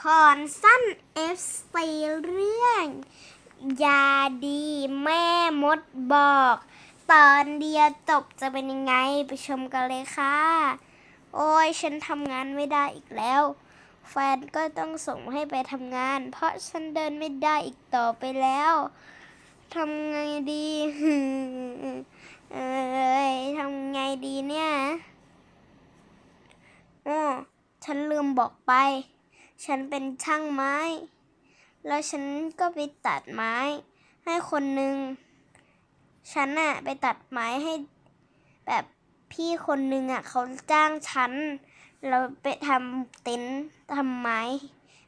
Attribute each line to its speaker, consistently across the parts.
Speaker 1: คอนสั้น F4 เรื่องยาดีแม่มดบอก ตอนเดียวจบจะเป็นยังไงไปชมกันเลยค่ะ โอ้ยฉันทำงานไม่ได้อีกแล้ว แฟนก็ต้องส่งให้ไปทำงาน เพราะฉันเดินไม่ได้อีกต่อไปแล้วทำไงดีเอ้ยทำไงดีเนี่ยอ๋อฉันลืมบอกไป ฉันเป็นช่างไม้ แล้วฉันก็ไปตัดไม้ให้คนหนึ่ง ฉันอะไปตัดไม้ให้แบบพี่คนหนึ่งอะเขาจ้างฉัน เราไปทำเต็นท์ทำไม้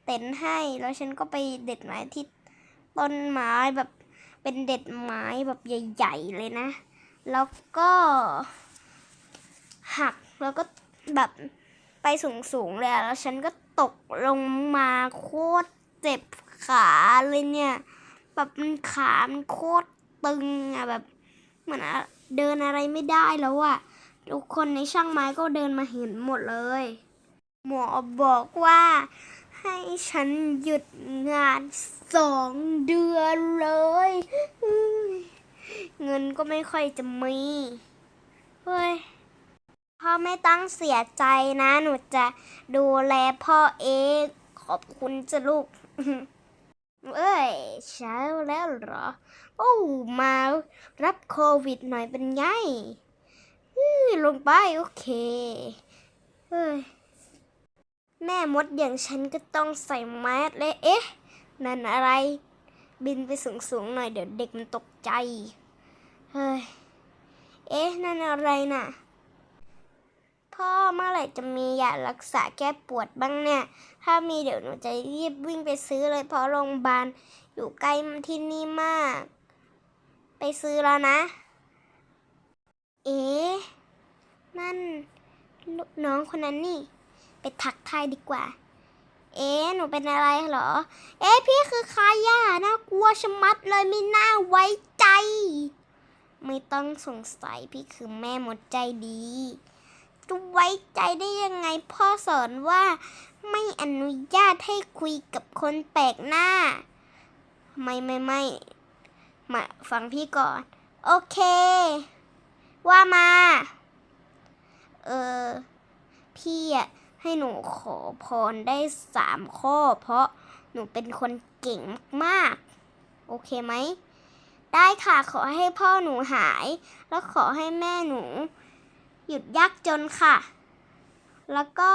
Speaker 1: เต็นท์ให้ แล้วฉันก็ไปเด็ดไม้ที่ต้นไม้แบบเป็นเด็ดไม้แบบใหญ่ ๆ เลยนะ แล้วก็หักแล้วก็แบบไปสูงๆเลยแล้วฉันก็ ตกลงมาโคตรเจ็บขาเลยเนี่ย แบบมันขามันโคตรตึงอะแบบเหมือนเดินอะไรไม่ได้แล้วอะทุกคนในช่างไม้ก็เดินมาเห็นหมดเลย หมอบอกว่าให้ฉันหยุดงานสองเดือนเลย เงินก็ไม่ค่อยจะมี เฮ้ย พ่อไม่ต้องเสียใจนะ หนูจะดูแลพ่อเอง ขอบคุณจ้ะลูก เอ้ยเช้าแล้วเหรอ โอ้มารับโควิดหน่อยเป็นไงลงไปโอเค เฮ้ย แม่มดอย่างฉันก็ต้องใส่แมสเลย เอ๊ะ นั่นอะไร บินไปสูงๆหน่อยเดี๋ยวเด็กมันตกใจ เฮ้ย เอ๊ะ นั่นอะไรน่ะ พ่อเมื่อไหร่จะมียารักษาแก้ปวดบ้างเนี่ย ถ้ามีเดี๋ยวหนูจะรีบวิ่งไปซื้อเลยเพราะโรงพยาบาลอยู่ใกล้ที่นี่มาก ไปซื้อแล้วนะ เอ๊ะนั่นน้องคนนั้นนี่ ไปทักทายดีกว่า เอ๊ะหนูเป็นอะไรเหรอ เอ๊พี่คือใครย่ะน่ากลัวชะมัดเลยไม่น่าไว้ใจ ไม่ต้องสงสัยพี่คือแม่มดใจดี จะไว้ใจได้ยังไงพ่อสอนว่าไม่อนุญาตให้คุยกับคนแปลกหน้า ไม่ไม่ไม่มาฟังพี่ก่อน โอเค ว่ามา เออ พี่อะให้หนูขอพรได้สามข้อ เพราะหนูเป็นคนเก่งมากๆ โอเคไหม ได้ค่ะขอให้พ่อหนูหาย แล้วขอให้แม่หนู หยุดยากจนค่ะ แล้วก็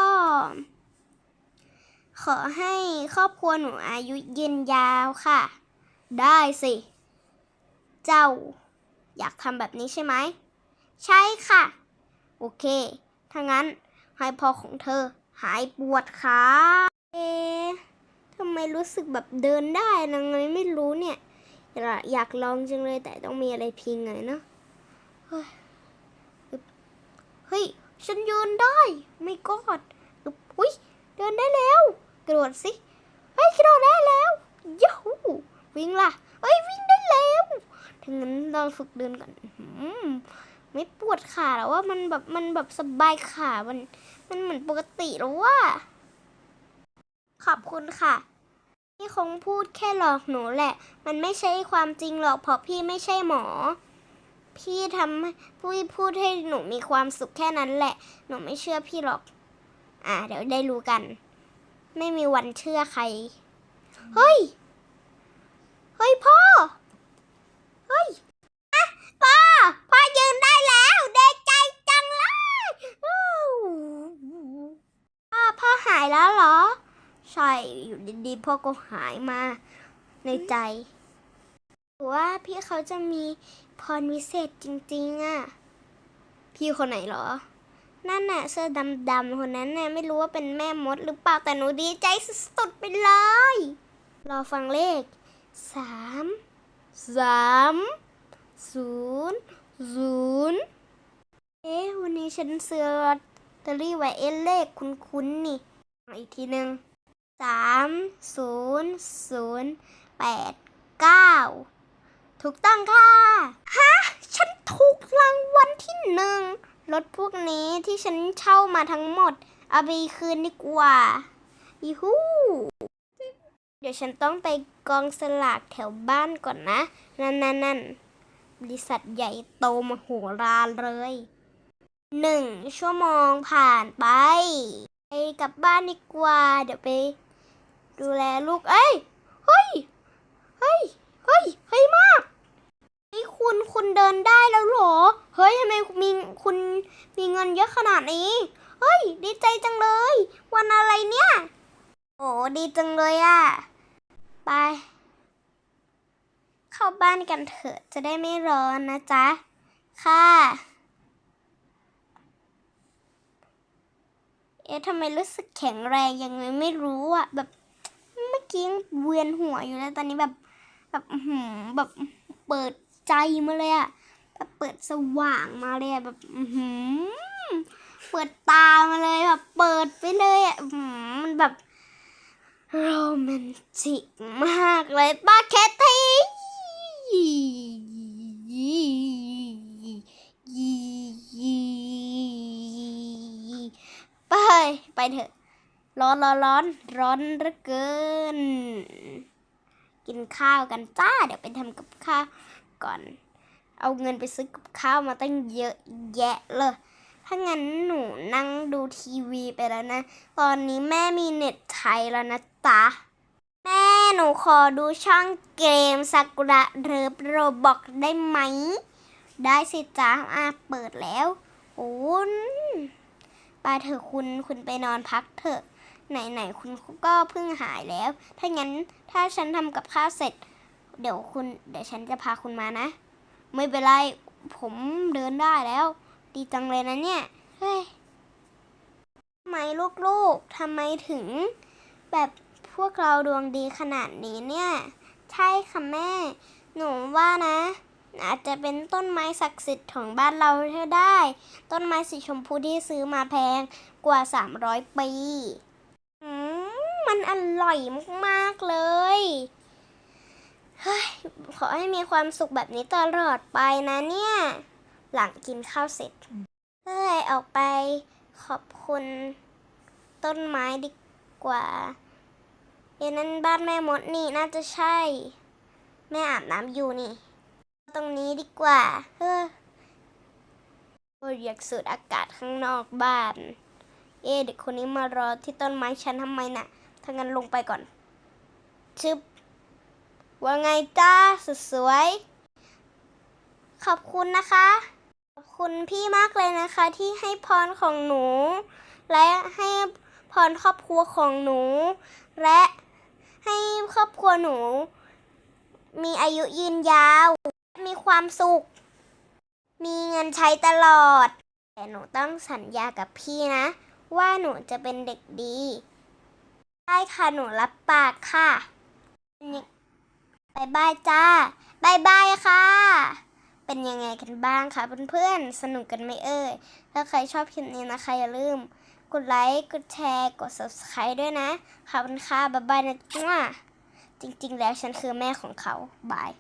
Speaker 1: ขอให้ครอบครัวหนูอายุยืนยาวค่ะ ได้สิ เจ้า อยากทำแบบนี้ใช่ไหม ใช่ค่ะ โอเค ถ้างั้นให้พ่อของเธอหายปวดขาเอ๊ทำไมรู้สึกแบบเดินได้นะไงไม่รู้เนี่ย อยากลองจังเลยแต่ต้องมีอะไรพิงไงเนาะ เฮ้ย ฉันยืนได้ ไม่กอดอุ้ยเดินได้แล้ว กระโดดสิเฮ้ยกระโดดได้แล้วยูหูวิ่งล่ะเฮ้ยวิ่งได้แล้วถ้างั้นเราฝึกเดินก่อนอื้อหือไม่ปวดขาแล้วว่ามันแบบมันแบบสบายขามัน มันเหมือนปกติแล้วว่า ขอบคุณค่ะพี่คงพูดแค่หลอกหนูแหละ มันไม่ใช่ความจริงหรอกเพราะพี่ไม่ใช่หมอ พี่ทำให้พี่พูดให้หนูมีความสุขแค่นั้นแหละ หนูไม่เชื่อพี่หรอก อ่า เดี๋ยวได้รู้กัน ไม่มีวันเชื่อใคร เฮ้ย เฮ้ยพ่อ เฮ้ยอะพ่อ พ่อยืนได้แล้วเด็กใจจังเลยพ่อพ่อหายแล้วเหรอ ใช่ อยู่ดีๆพ่อก็หายมาในใจ ว่าพี่เขาจะมีพรวิเศษจริงๆอะพี่คนไหนเหรอ นั่นน่ะเสื้อดำๆคนนั้นน่ะไม่รู้ว่าเป็นแม่มดหรือเปล่าแต่หนูดีใจสุดๆไปเลย รอฟังเลขสามสามศูนย์ศูนย์เอ๊ะวันนี้ฉันซื้อลอตเตอรี่ไว้เอ๊ะเลขคุ้นๆนี่เอาอีกทีหนึ่งสามศูนย์ศูนย์แปดเก้า ถูกต้องค่ะ ฮะ ฉันถูกรางวัลที่หนึ่ง รถพวกนี้ที่ฉันเช่ามาทั้งหมด เอาไปคืนดีกว่าอีฮูเดี๋ยวฉันต้องไปกองสลากแถวบ้านก่อนนะ นั่นนั่นนั่นบริษัทใหญ่โตมโหฬารเลยหนึ่งชั่วโมงผ่านไป ไปกลับบ้านดีกว่า เดี๋ยวไป ดูแลลูก เอ้ย เฮ้ย เฮ้ย เฮ้ย เฮ้ยมาก เฮ้ยคุณคุณเดินได้แล้วเหรอ เฮ้ยทำไมมีคุณมีเงินเยอะขนาดนี้ เฮ้ย ดีใจจังเลย วันอะไรเนี่ย โอ้ดีจังเลยอะไป เข้าบ้านกันเถอะจะได้ไม่ร้อนนะจ๊ะ ค่ะ เอ๊ะทำไมรู้สึกแข็งแรงยังไงไม่รู้อะแบบเมื่อกี้ยังเวียนหัวอยู่แล้วตอนนี้แบบ แบบหือแบบเปิด ใจมาเลยอะแบบเปิดสว่างมาเลยอะแบบอือหืเปิดตามาเลยแบบเปิดไปเลยอะมันแบบโรแมนติกมากเลยป้าแคททีไปไปเถอะ ร้อนร้อนร้อนร้อนเหลือเกิน กินข้าวกันจ้า เดี๋ยวไปทำกับข้าว ก่อน เอาเงินไปซื้อกับข้าวมาตั้งเยอะแยะเลย ถ้างั้นหนูนั่งดูทีวีไปแล้วนะ ตอนนี้แม่มีเน็ตไทยแล้วนะจ๊ะแม่หนูขอดูช่องเกมซากุระเริบโรบอกได้ไหม ได้สิจ๊ะอะเปิดแล้วโอ้นไปเถอะคุณคุณไปนอนพักเถอะ ไหนๆคุณก็เพิ่งหายแล้ว ถ้างั้นถ้าฉันทำกับข้าวเสร็จ เดี๋ยวคุณ เดี๋ยวฉันจะพาคุณมานะ ไม่เป็นไร ผมเดินได้แล้ว ดีจังเลยนะเนี่ย เฮ้ยทำไมลูกๆทำไมถึง แบบพวกเราดวงดีขนาดนี้เนี่ย ใช่ค่ะแม่ หนูว่านะ อาจจะเป็นต้นไม้ศักดิ์สิทธิ์ของบ้านเราเท่าได้ ต้นไม้สีชมพูที่ซื้อมาแพงกว่า 300 ปี อืม มันอร่อยมาก ๆ เลย เฮ้ยขอให้มีความสุขแบบนี้ตลอดไปนะเนี่ย หลังกินข้าวเสร็จเฮ้ยออกไปขอบคุณต้นไม้ดีกว่าเอ็นั่นบ้านแม่มดนี่น่าจะใช่ แม่อาบน้ำอยู่นี่ ตรงนี้ดีกว่าเฮ้อโอ้ยอยากสูดอากาศข้างนอกบ้าน เอ๊เด็กคนนี้มารอที่ต้นไม้ฉันทำไมน่ะถ้างั้นลงไปก่อนชึบ ว่าไงจ้าสุดสวย ขอบคุณนะคะ ขอบคุณพี่มากเลยนะคะที่ให้พรของหนู และให้พรครอบครัวของหนู และให้ครอบครัวหนู มีอายุยืนยาว มีความสุข มีเงินใช้ตลอด แต่หนูต้องสัญญากับพี่นะ ว่าหนูจะเป็นเด็กดี ได้ค่ะ หนูรับปากค่ะ บายบายจ้าบายบายค่ะ เป็นยังไงกันบ้างคะเพื่อนๆ สนุกกันไหมเอ่ย ถ้าใครชอบคลิปนี้นะคะอย่าลืม กดไลค์ กดแชร์ กด subscribe ด้วยนะขอบคุณค่ะบายบายนะจ้าจริงๆ แล้วฉันคือแม่ของเขาบาย